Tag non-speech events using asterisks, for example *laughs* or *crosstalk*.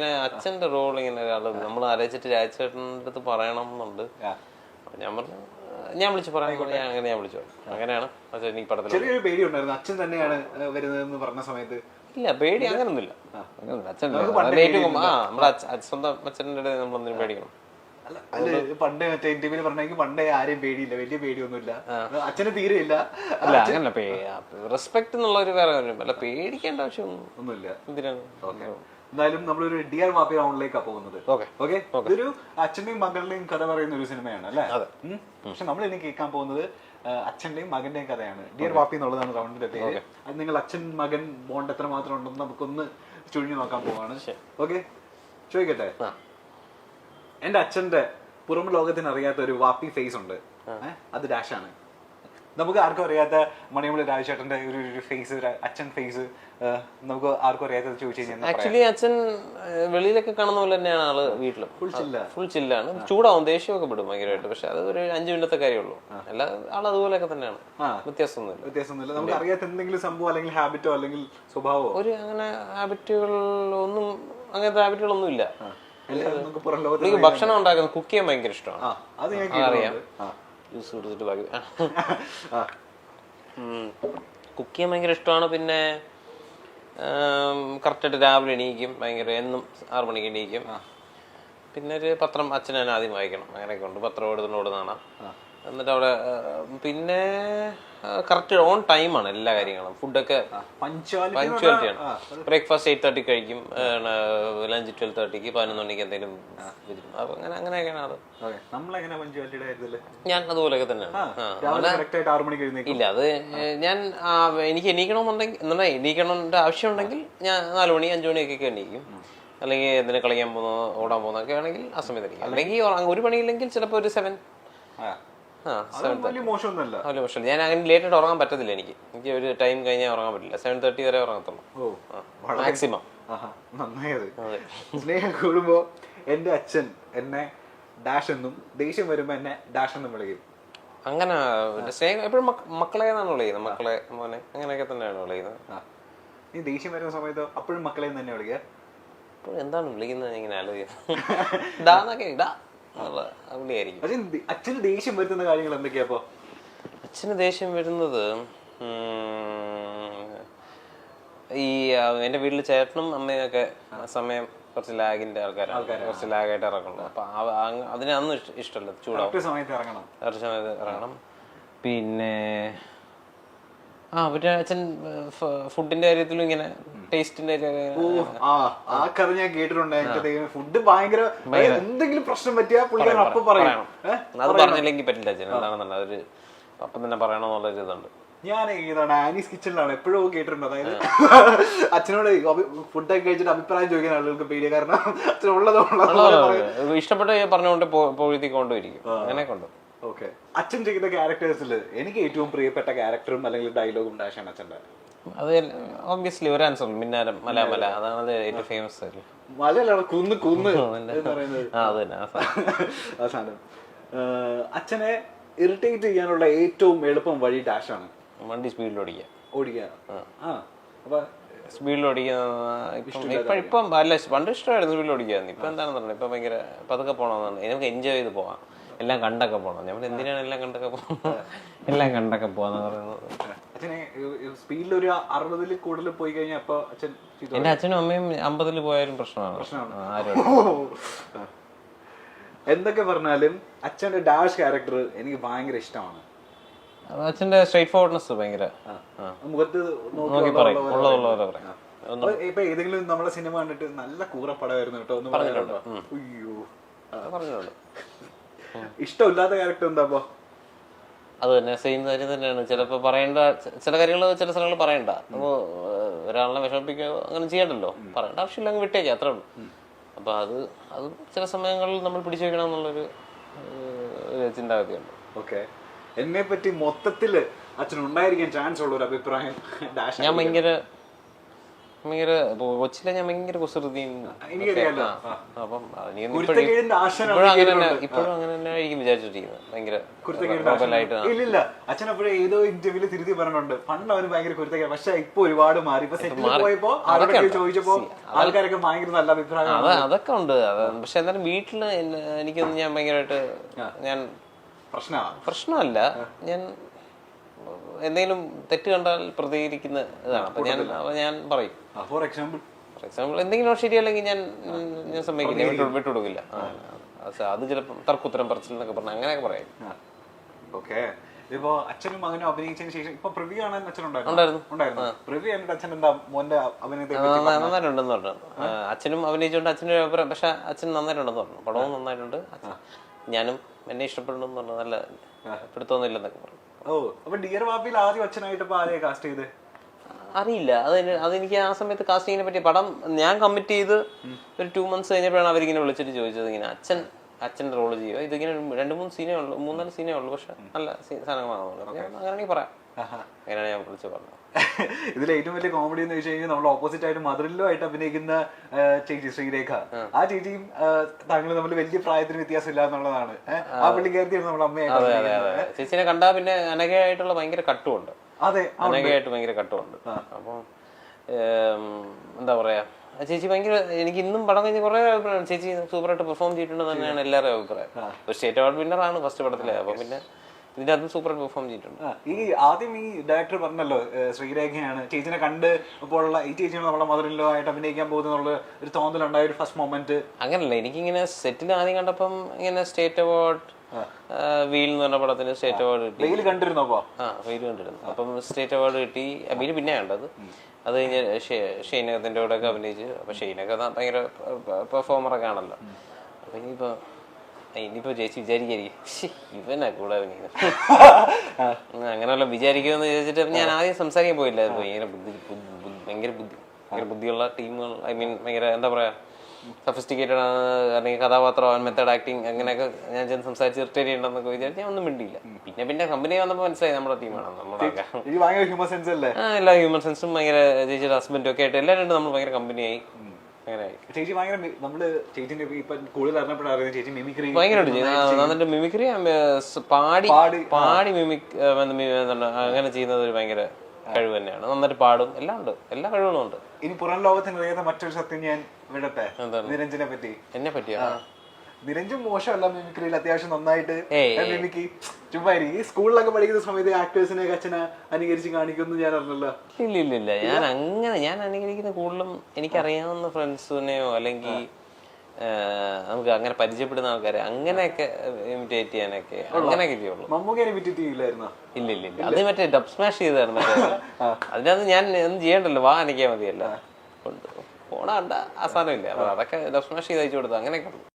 ഇങ്ങനെ അച്ഛന്റെ റോൾ ഇങ്ങനെ ഒരാൾ നമ്മൾ ആലോചിച്ചിട്ട് രാജേട്ടന്റെ അടുത്ത് പറയണം എന്നുണ്ട് ഞാൻ പറഞ്ഞു ഞാൻ വിളിച്ചു പറയാൻ അങ്ങനെ ഞാൻ വിളിച്ചു അങ്ങനെയാണ്. പക്ഷേ എനിക്ക് പടത്തിൽ ചെറിയൊരു പേടി ഉണ്ടായിരുന്നു. അച്ഛൻ തന്നെയാണ് വരുന്നതെന്ന് പറഞ്ഞ സമയത്ത്. ഇല്ല പേടി അങ്ങനൊന്നുമില്ല. അങ്ങനൊന്നുമില്ല. അച്ഛൻ നമുക്ക് പണ്ടേ അത് ഏറ്റവും ആ നമ്മുടെ അച്ഛ- സ്വന്തം അച്ഛന്റെ അടുത്ത് നമ്മളൊന്നിനും പേടിക്കണം. അല്ല അല്ല പണ്ട് മറ്റേ ഇന്റർവ്യൂൽ പറഞ്ഞെങ്കിൽ പണ്ടേ ആരെയും പേടിയില്ല. വലിയ പേടിയൊന്നുമില്ല. അച്ഛന് തീരെ ഇല്ല അല്ല അങ്ങനല്ല റെസ്പെക്ട് എന്നുള്ള ഒരു വേറെ കാര്യം. അല്ല പേടിക്കേണ്ട ആവശ്യമൊന്നും ഒന്നുമില്ല. എന്തിനാണ്? ഓക്കെ. എന്തായാലും നമ്മളൊരു ഡി ആർ മാപ്പി റൗണ്ടിലേക്കാണ് പോകുന്നത്. ഓക്കെ. ഇതൊരു അച്ഛന്റെയും മകളുടെയും കഥ പറയുന്ന ഒരു സിനിമയാണ് അല്ലേ? പക്ഷെ നമ്മൾ ഇനി കേൾക്കാൻ പോകുന്നത് അച്ഛന്റെയും മകന്റെയും കഥയാണ്. ഡിയർ വാപ്പി എന്നുള്ളതാണ് റൗണ്ടിന്റെ പേര്. അത് നിങ്ങൾ അച്ഛൻ മകൻ ബോണ്ട് എത്ര മാത്രം ഉണ്ടെന്ന് നമുക്കൊന്ന് ചുഴിഞ്ഞു നോക്കാൻ പോവാണ്. ഓക്കെ? ചോദിക്കട്ടെ. എന്റെ അച്ഛന്റെ പുറം ലോകത്തിന് അറിയാത്ത ഒരു വാപ്പി ഫേസ് ഉണ്ട് അത് അത് ഡാഷാണ്. നമുക്ക് ആർക്കും അറിയാത്ത മണിയമ്പളി രാജേട്ടന്റെ ഒരു ഒരു ഫേസ് അച്ഛൻ ഫേസ് നമുക്ക് ആർക്കും അറിയാത്തത് ചോദിച്ചു കഴിഞ്ഞാൽ ആക്ച്വലി അച്ഛൻ വെളിയിലൊക്കെ കാണുന്ന പോലെ തന്നെയാണ് ആൾ വീട്ടിലും. ഫുൾ ചില്ല ഫുൾ ചില്ലാണ് ചൂടാവും ദേഷ്യമൊക്കെ വിടും ഭയങ്കരമായിട്ട്. പക്ഷെ അത് ഒരു അഞ്ചു മിനിറ്റത്തെ കാര്യമുള്ളൂ. അല്ല ആൾ അതുപോലെയൊക്കെ തന്നെയാണ്. വ്യത്യാസമൊന്നുമില്ല. വ്യത്യാസമൊന്നുമില്ല. നമുക്ക് അറിയാത്ത എന്തെങ്കിലും സംഭവം അല്ലെങ്കിൽ ഹാബിറ്റോ അല്ലെങ്കിൽ സ്വഭാവമോ? ഒരു അങ്ങനെ ഹാബിറ്റുകൾ ഒന്നും അങ്ങനത്തെ ഹാബിറ്റുകളൊന്നും ഇല്ല എനിക്ക് ഭക്ഷണം ഉണ്ടാക്കുന്നത് കുക്ക് ചെയ്യാൻ ഭയങ്കര ഇഷ്ടമാണ്. അറിയാം. ജ്യൂസ് കൊടുത്തിട്ട് ബാക്കി. കുക്ക് ചെയ്യാൻ ഭയങ്കര ഇഷ്ടമാണ്. പിന്നെ കറക്റ്റായിട്ട് രാവിലെ എണീക്കും. ഭയങ്കര എന്നും ആറു മണിക്ക് എണീക്കും. പിന്നെ ഒരു പത്രം അച്ഛൻ തന്നെ ആദ്യം വായിക്കണം. അങ്ങനെയൊക്കെ ഉണ്ട്. പത്രം ഓടുന്നോട് ഓടുന്നതാണ്. എന്നിട്ട് അവിടെ പിന്നെ കറക്റ്റ് ഓൺ ടൈമാണ് എല്ലാ കാര്യങ്ങളും. ഫുഡൊക്കെ Punctuality എന്ന് പഞ്ച്വാലിറ്റി ആണ്. ബ്രേക്ക്ഫാസ്റ്റ് എയ്റ്റ് തേർട്ടി കഴിക്കും ലഞ്ച് ട്വൽവ് തേർട്ടിക്ക് പതിനൊന്ന് മണിക്ക് എന്തെങ്കിലും അപ്പൊ അങ്ങനെ അങ്ങനെയൊക്കെയാണ് അത്. ഞാൻ അതുപോലെയൊക്കെ തന്നെയാണ്. ഇല്ല അത് ഞാൻ എനിക്ക് എണീക്കണമെന്നുണ്ടെങ്കിൽ എന്നാ ആവശ്യം ആവശ്യമുണ്ടെങ്കിൽ ഞാൻ നാല് മണി അഞ്ചു മണിയൊക്കെ എണീക്കും. അല്ലെങ്കിൽ എന്തിനു കളിക്കാൻ പോകുന്നോ ഓടാൻ പോകുന്നൊക്കെ ആണെങ്കിൽ ആ സമയത്ത് അല്ലെങ്കിൽ ഒരു പണിയില്ലെങ്കിൽ ചിലപ്പോൾ ഒരു സെവൻ ഞാൻ അങ്ങനെ ലേറ്റായിട്ട് ഉറങ്ങാൻ പറ്റത്തില്ല എനിക്ക്. എനിക്ക് ഒരു ടൈം കഴിഞ്ഞാൽ ഉറങ്ങാൻ പറ്റില്ല. സെവൻ തേർട്ടി വരെ ഉറങ്ങത്തുള്ളൂ. മാക്സിമം നന്നായത് സ്നേഹം കൂടുമ്പോ എന്റെ അച്ഛൻ എന്നെ ഡാഷ് എന്നും ദേഷ്യം വരുമ്പോ എന്നെ ഡാഷ് എന്നും വിളിക്കും. അങ്ങനെ സ്നേഹം എപ്പോഴും മക്കളെ എന്നാണ് വിളിക്കുന്നത്. മക്കളെ മോനെ അങ്ങനെയൊക്കെ തന്നെയാണ് വിളിക്കുന്നത്. നീ ദേഷ്യം വരുന്ന സമയത്ത് അപ്പോഴും മക്കളെ തന്നെ വിളിക്കുക? എന്താണ് വിളിക്കുന്നത്? ഇങ്ങനെ ആലോചിക്കുന്നത് *laughs* അച്ഛൻ അച്ഛന് ദേഷ്യം വരുത്തുന്ന കാര്യങ്ങൾ എന്തൊക്കെയാ അപ്പൊ അച്ഛന് ദേഷ്യം വരുന്നത് ഈ എന്റെ വീട്ടിൽ ചേട്ടനും അമ്മയൊക്കെ ഒക്കെ സമയം കുറച്ച് ലാഗിന്റെ ആൾക്കാരാണ്. കുറച്ച് ലാഗായിട്ട് ഇറങ്ങണം അപ്പൊ അതിന് അന്ന് ഇഷ്ടമല്ല. ചൂടാവും. സമയത്ത് ഇറങ്ങണം. കുറച്ച് സമയത്ത് ഇറങ്ങണം. പിന്നെ ആ പിന്നെ അച്ഛൻ ഫുഡിന്റെ കാര്യത്തിലും ഇങ്ങനെ ടേസ്റ്റിന്റെ ഓ ആ ആ കഥ ഞാൻ കേട്ടിട്ടുണ്ട്. എനിക്ക് ദൈവം ഫുഡ് ഭയങ്കര എന്തെങ്കിലും പ്രശ്നം പറ്റിയാ പുള്ളിക്കാരൻ അപ്പൊ പറയണം? അത് പറഞ്ഞില്ലെങ്കിൽ പറ്റില്ല എന്താണെന്നുള്ളത് അതൊരു അപ്പം തന്നെ പറയണമെന്നുള്ളൊരു ഇതുണ്ട്. ഞാൻ ഏതാണ് ആനീസ് കിച്ചണിലാണ്. എപ്പോഴും കേട്ടിട്ടുണ്ട്. അതായത് അച്ഛനോട് ഫുഡൊക്കെ കഴിച്ചിട്ട് അഭിപ്രായം ചോദിക്കുന്ന ആളുകൾക്ക് പേടിയ. കാരണം അച്ഛൻ ഉള്ളത് ഇഷ്ടപ്പെട്ട പറഞ്ഞുകൊണ്ട് പൊഴുത്തി കൊണ്ടുവരിക്കും അങ്ങനെ കൊണ്ട്. ഓക്കെ. അച്ഛൻ ചെയ്യുന്ന ക്യാരക്ടേഴ്സിൽ എനിക്ക് ഏറ്റവും പ്രിയപ്പെട്ട ക്യാരക്ടറും അല്ലെങ്കിൽ ഡയലോഗും ഡാഷാണ് അച്ഛന്റെ. അത് ഓബിയസ്ലി ഒരു ആൻസർ മിന്നാരം മല മല അതാണ് അത് ഏറ്റവും ഫേമസ് മലയല്ല കുന്ന് കുന്ന് *laughs* ആ സാധനം. അച്ഛനെ ഇറിറ്റേറ്റ് ചെയ്യാനുള്ള ഏറ്റവും എളുപ്പം വഴി ഡാഷാണ് വണ്ടി സ്പീഡിൽ ഓടിക്കുക. ഓടിക്കുക. ആ. അപ്പൊ സ്പീഡിൽ ഓടിക്കുന്ന ഇപ്പം ഇപ്പം അല്ല പണ്ട് ഇഷ്ടമായിരുന്നു സ്പീഡിൽ ഓടിക്കാന്ന് ഇപ്പം എന്താണെന്ന് പറഞ്ഞത് ഇപ്പം ഭയങ്കര പതുക്കെ പോകണമെന്നാണ് നമുക്ക് എൻജോയ് ചെയ്ത് പോവാം. എല്ലാം കണ്ടൊക്കെ പോകണം നമ്മൾ എന്തിനാണ് എല്ലാം കണ്ടൊക്കെ പോകുന്നത് എല്ലാം കണ്ടൊക്കെ പോവാന്ന് പറയുന്നത്. അച്ഛനെ സ്പീഡിൽ ഒരു അറുപതിൽ കൂടുതൽ പോയി കഴിഞ്ഞാൽ അപ്പൊ അച്ഛൻ എന്റെ അച്ഛനും അമ്മയും അമ്പതിൽ പോയാലും പ്രശ്നമാണ്. പ്രശ്നമാണ്. എന്തൊക്കെ പറഞ്ഞാലും അച്ഛന്റെ ഡാഷ് ക്യാരക്ടർ എനിക്ക് ഭയങ്കര ഇഷ്ടമാണ്. അച്ഛന്റെ സ്ട്രേറ്റ് ഫോർവേഡ്നെസ് ഭയങ്കര. മുഖത്ത് നോക്കി പറയും. ഉള്ളതുള്ളവരെ പറയും. ഇപ്പൊ ഏതെങ്കിലും നമ്മളെ സിനിമ കണ്ടിട്ട് നല്ല കൂറപ്പടമായിരുന്നു കേട്ടോ എന്ന് പറഞ്ഞിട്ടുണ്ടോ. അയ്യോ. പറഞ്ഞോളൂ ഇഷ്ടമില്ലാത്ത ക്യാരക്ടർ എന്താ അപ്പൊ? അത് തന്നെ സെയിം കാര്യം തന്നെയാണ്. ചിലപ്പോൾ പറയേണ്ട ചില കാര്യങ്ങൾ ചില സ്ഥലങ്ങൾ പറയണ്ട. അപ്പോൾ ഒരാളിനെ വിഷമിപ്പിക്കുക അങ്ങനെ ചെയ്യണ്ടല്ലോ. പറയേണ്ട ആവശ്യമില്ല അങ്ങ് വിട്ടേക്കാം അത്രേ ഉള്ളൂ. അപ്പോൾ അത് അത് ചില സമയങ്ങളിൽ നമ്മൾ പിടിച്ചു വെക്കണം എന്നുള്ളൊരു ചിന്താഗതിയുണ്ട്. ഓക്കെ. എന്നെ പറ്റി മൊത്തത്തിൽ അച്ഛൻ ഉണ്ടായിരിക്കാൻ ചാൻസ് ഉള്ള ഒരു അഭിപ്രായം ഞാൻ ഭയങ്കര ഭയങ്കര കൊച്ചിലെ ഞാൻ ഭയങ്കര കുസൃതി അപ്പം ഇപ്പോഴും അങ്ങനെ തന്നെ ഇപ്പോഴും അങ്ങനെ തന്നെ ആയിരിക്കും വിചാരിച്ചിരിക്കുന്നത് ഭയങ്കര. ഇല്ലില്ല അച്ഛൻ അപ്പോഴേ ഏതോ ഇന്റർവ്യൂൽ തിരുത്തി പറഞ്ഞിട്ടുണ്ട്. പണ്ട് അവന് ഭയങ്കര കുരുത്തക്കേട് പക്ഷെ ഇപ്പൊ ഒരുപാട് മാറി. ഇപ്പൊ. പോയപ്പോ ആരോടൊക്കെ ചോദിച്ചപ്പോ ആൾക്കാരൊക്കെ ഭയങ്കര നല്ല അഭിപ്രായം അത് അതൊക്കെ ഉണ്ട്. പക്ഷെ എന്നാലും വീട്ടിൽ എനിക്കൊന്നും ഞാൻ ഭയങ്കരമായിട്ട് ഞാൻ പ്രശ്നമല്ല. ഞാൻ എന്തെങ്കിലും തെറ്റ് കണ്ടാൽ പ്രതികരിക്കുന്ന ഇതാണ്. അപ്പൊ ഞാൻ അപ്പൊ ഞാൻ പറയും. ഫോർ എക്സാമ്പിൾ ഫോർ എക്സാമ്പിൾ എന്തെങ്കിലും ശരിയല്ലെങ്കിൽ ഞാൻ ഞാൻ സമ്മതിക്കില്ല. വിട്ടു വിട്ടുകൊടുക്കില്ല. അത് ചിലപ്പോൾ തർക്കുത്തരം പറച്ചിൽ എന്നൊക്കെ പറഞ്ഞാൽ അങ്ങനെയൊക്കെ പറയും. ഓക്കെ. ഇപ്പോ അച്ഛനും മകനും അഭിനയിച്ചതിന് ശേഷം ഇപ്പൊ പ്രിവ്യൂ ആണ് അച്ഛൻ ഉണ്ടായിരുന്നു. പ്രിവ്യൂ എന്നിട്ട് അച്ഛൻ എന്താ മോന്റെ അഭിനയത്തെ നന്നായിട്ടുണ്ടെന്ന് പറഞ്ഞു. അച്ഛനും അഭിനയിച്ചുകൊണ്ട് ഒരു അഭിപ്രായം പക്ഷെ അച്ഛൻ നന്നായിട്ടുണ്ടെന്ന് പറഞ്ഞു. പടവും നന്നായിട്ടുണ്ട്. ഞാനും എന്നെ ഇഷ്ടപ്പെടുന്നു പറഞ്ഞു നല്ല പിടുത്തൊന്നുമില്ലെന്നൊക്കെ പറഞ്ഞു. ഓ അപ്പൊ ഡിയർ വാപ്പിയിൽ ആദ്യം അച്ഛനായിട്ട് ഇപ്പൊ ആരെയാ കാസ്റ്റ് ചെയ്ത്? അറിയില്ല. അത് അതെനിക്ക് ആ സമയത്ത് കാസ്റ്റിങ്ങിനെ പറ്റി പടം ഞാൻ കമ്മിറ്റ് ചെയ്ത് ഒരു ടു മന്ത്സ് കഴിഞ്ഞപ്പോഴാണ് അവരിങ്ങനെ വിളിച്ചിട്ട് ചോദിച്ചത് ഇങ്ങനെ അച്ഛൻ അച്ഛൻ റോൾ ചെയ്യുക ഇതിങ്ങനെ രണ്ട് മൂന്ന് സീനേ ഉള്ളൂ മൂന്നാൽ സീനേ ഉള്ളൂ പക്ഷെ നല്ല സാധനങ്ങളാണ് അങ്ങനെയാണെങ്കിൽ പറയാം. അങ്ങനെയാണ് ഞാൻ വിളിച്ച് പറഞ്ഞത് *laughs* ഇതിൽ ഏറ്റവും വലിയ കോമഡി എന്ന് വെച്ച് കഴിഞ്ഞാൽ നമ്മൾ ഓപ്പോസിറ്റ് ആയിട്ട് മദറിലോ ആയിട്ട് അഭിനയിക്കുന്ന ചേച്ചി ശ്രീരേഖ. ആ. ചേച്ചിയും താങ്കൾ തമ്മിൽ വലിയ പ്രായത്തിന് വ്യത്യാസമില്ല എന്നുള്ളതാണ്. ആ പുള്ളിക്കാരത്തിയാണ് നമ്മുടെ അമ്മയായിട്ട് ചേച്ചിനെ കണ്ടാൽ പിന്നെ അനഘയായിട്ടുള്ള ഭയങ്കര കട്ടുമുണ്ട്. അതെ അനഘയായിട്ട് ഭയങ്കര കട്ടുമുണ്ട്. അപ്പം എന്താ പറയാ? ചേച്ചി ഭയങ്കര എനിക്ക് ഇന്നും പടം കഴിഞ്ഞ് കുറെ അഭിപ്രായമാണ് ചേച്ചി സൂപ്പറായിട്ട് പെർഫോം ചെയ്തിട്ടുണ്ട് തന്നെയാണ് എല്ലാവരുടെയും അഭിപ്രായം. ഒരു സ്റ്റേറ്റ് അവാർഡ് വിന്നറാണ് ഫസ്റ്റ് പടത്തിലെ. അപ്പൊ പിന്നെ ഇതിന്റെ അതും സൂപ്പർ പെർഫോം ചെയ്തിട്ടുണ്ട് ഈ ആദ്യം ഈ ഡയറക്ടർ പറഞ്ഞല്ലോ ശ്രീരേഖയാണ്. ചേച്ചിനെ കണ്ട് അപ്പോൾള്ള ഈ ചേച്ചിയാണ് നമ്മുടെ മദറിലോ ആയിട്ട് അഭിനയിക്കാൻ പോകുന്നുള്ള ഒരു തോന്നലുണ്ടായ ഒരു ഫസ്റ്റ് മൊമെന്റ് അങ്ങനല്ല എനിക്കിങ്ങനെ സെറ്റിൽ ആദ്യം കണ്ടപ്പം ഇങ്ങനെ സ്റ്റേറ്റ് അവാർഡ് വീൽ എന്ന് പറഞ്ഞ പടത്തിന് സ്റ്റേറ്റ് അവാർഡ് കിട്ടി. വെയിൽ കണ്ടിരുന്നപ്പോ ആ വെയിൽ കണ്ടിരുന്നു. അപ്പം സ്റ്റേറ്റ് അവാർഡ് കിട്ടി. അമീര് പിന്നെ കണ്ടത്. അത് കഴിഞ്ഞ് ഷെയ്നകത്തിന്റെ കൂടെ ഒക്കെ അഭിനയിച്ച്. അപ്പൊ ഷെയ്നൊക്കെ ഭയങ്കര പെർഫോമറൊക്കെ ആണല്ലോ. അപ്പൊ ഇനിയിപ്പോ ഇനിയിപ്പോ ചേച്ചി വിചാരിക്കായിരിക്കും. ഇവനാ കൂടെ അഭിനയിക്കുന്നത് *laughs* അങ്ങനെയുള്ള വിചാരിക്കുമെന്ന് വിചാരിച്ചിട്ട് ഞാൻ ആദ്യം സംസാരിക്കാൻ പോയില്ല. ഭയങ്കര ബുദ്ധി ഭയങ്കര ബുദ്ധി. ഭയങ്കര ബുദ്ധിയുള്ള ടീമുകൾ. ഐ മീൻ ഭയങ്കര എന്താ പറയാ സഫിസ്റ്റിക്കേറ്റഡ് ആണ്. അല്ലെങ്കിൽ കഥാപാത്രം മെത്തേഡ് ആക്ടിങ് അങ്ങനെയൊക്കെ ഞാൻ ചെന്ന് സംസാരിച്ച് ഇറിറ്റേറ്റ് ചെയ്യണ്ടെന്നൊക്കെ വിചാരിച്ച് ഞാൻ ഒന്നും മിണ്ടിയില്ല. പിന്നെ പിന്നെ കമ്പനി വന്നപ്പോൾ മനസ്സിലായി നമ്മുടെ ടീമാണ് നമ്മളൊക്കെ എല്ലാ ഹ്യൂമൻ സെൻസും ഭയങ്കര ചേച്ചിയുടെ ഹസ്ബൻഡും ഒക്കെ ആയിട്ട് എല്ലാവരും നമ്മൾ ഭയങ്കര കമ്പനിയായി അങ്ങനെ ചേച്ചി ഭയങ്കര മി- നമ്മൾ ചേച്ചിന്റെ ഇപ്പൊ കൂടുതൽ അറിഞ്ഞപ്പോഴറിയാം ചേച്ചി മിമിക്രി ഭയങ്കരമായിട്ട് ആ, മിമിക്രി പാടി പാടി, പാടി മിമിക് എന്താണ് അങ്ങനെ ചെയ്യുന്നത് ഒരു ഭയങ്കര കഴിവ് തന്നെയാണ്. നന്നായിട്ട് പാടും. എല്ലാം ഉണ്ട്. എല്ലാ കഴിവുകളും ഉണ്ട്. ഇനി പുറം ലോകത്തിന് അറിയാത്ത മറ്റൊരു സത്യം ഞാൻ വിടട്ടെ? നിരഞ്ജനെ പറ്റി. എന്നെ പറ്റിയാ നിരഞ്ജൻ മോശമല്ല മിമിക്രിയിൽ. അത്യാവശ്യം നന്നായിട്ട് മിമിക്രി. ചുമ്മാ. ഈ സ്കൂളിലൊക്കെ പഠിക്കുന്ന സമയത്ത് ആക്ടേഴ്സിനെ അച്ഛനെ അനുകരിച്ച് കാണിക്കുന്നു ഞാൻ അറിഞ്ഞല്ലോ. ഇല്ല ഇല്ല. ഇല്ല ഞാൻ അങ്ങനെ ഞാൻ അനുകരിക്കുന്ന കൂടുതലും എനിക്കറിയാവുന്ന ഫ്രണ്ട്സിനെയോ അല്ലെങ്കിൽ നമുക്ക് അങ്ങനെ പരിചയപ്പെടുന്ന ആൾക്കാരെ അങ്ങനെയൊക്കെ ഇമിറ്റേറ്റ് ചെയ്യാനൊക്കെ അങ്ങനെയൊക്കെ ചെയ്യുള്ളൂ. മമ്മൂക്കേനെ വിറ്റിട്ടില്ലായിരുന്നോ ഇല്ല ഇല്ല ഇല്ല. അത് മറ്റേ ഡബ് സ്മാഷ് ചെയ്തായിരുന്നു മറ്റേ. അതിനകത്ത് ഞാൻ ഒന്നും ചെയ്യണ്ടല്ലോ? വാ അനക്കിയാൽ മതിയല്ല. കൊണ്ട് അസാനമില്ല അപ്പൊ അതൊക്കെ ഡബ് സ്മാഷ് ചെയ്ത് അയച്ചു കൊടുത്തു. അങ്ങനെയൊക്കെ ഉള്ളു.